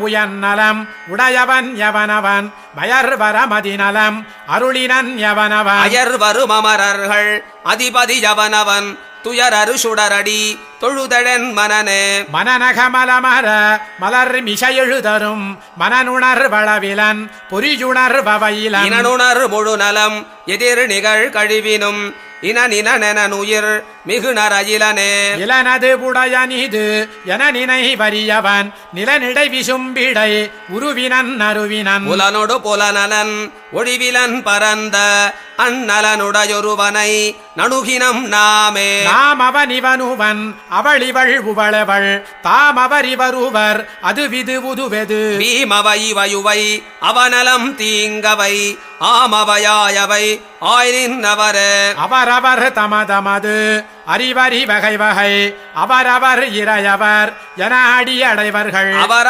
உயநலம் உடையவன் எவனவன்? வயர் வரமதிநலம் அருளினன் எவனவன்? அயர் வரும் அமரர்கள் அதிபதி யவனவன் துயரரு சுடரடி தொழுதழன் மனனே. மனநகமலமர மலர் மிசையெழுதரும் மனனுணர் வளவிலன் பொறியுணர் வவையிலன் இனனுணர் முழு நலம் எதிர் நிகழ் கழிவினும் இன நினனெனுயிர் மிகு நரயிலனே. இளனது உடையனிது என நினை வரியவன் நிலனிடை விசும்பிடை உருவினன் அருவினன். புலனொடு புலனலன் ஒழிவிலன் பரந்த அந்நலனுடையொருவனை நணுகினம் நாமே. நாம் அவன் இவனுவன் அவள் இவள் உவளவள் தாம் அவர் இவருவர் அது விது உதுவெது. பீமவை இவையுவை அவனலம் தீங்கவை. ஆமவையாயவை ஆய்நின்னவரே அவரவர் தமதமது. அறிவறி வகை வகை அவரவர் இறையவர் என அடியடைவர்கள். அவர்